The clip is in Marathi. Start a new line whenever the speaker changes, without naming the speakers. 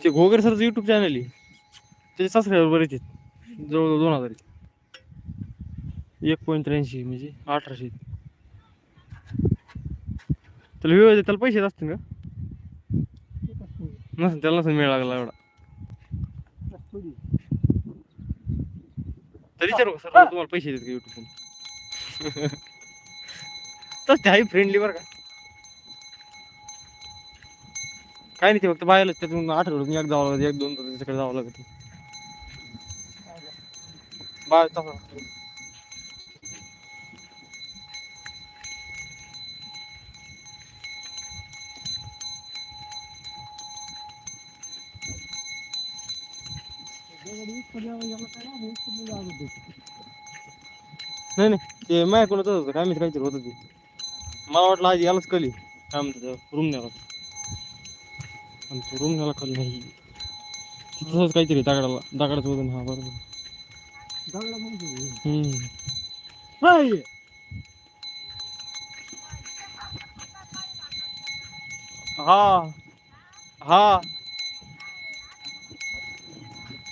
ते घोगर सरचं युट्यूब चॅनल आहे. त्याचे सबस्क्रायबर बरेच आहेत. जवळजवळ दोन हजार एक पॉईंट त्र्याऐंशी म्हणजे अठराशे त्याला व्यवस्थित त्याला पैसे असतील का? नसेल त्याला नसेल मिळाला लागला एवढा. तर विचारू सर तुम्हाला पैसे देत का युट्यूब तस ते आहे फ्रेंडली बरं का. काय नाही ते फक्त बाहेर त्यातून आठवड्यातून एक जावं लागत एक दोन त्याच्याकडे जावं लागत बाय नाही नाही ते माझ्याकडूनच होतं काय माहिती काहीतरी होतं ते. मला वाटलं आज यालाच कली काय म्हणतात रूम न्याला आणि तो रूम न्याला कली नाही. तसंच काहीतरी दगडाला दगडाचं वजन हा बरोबर. हम्म. हा. हा.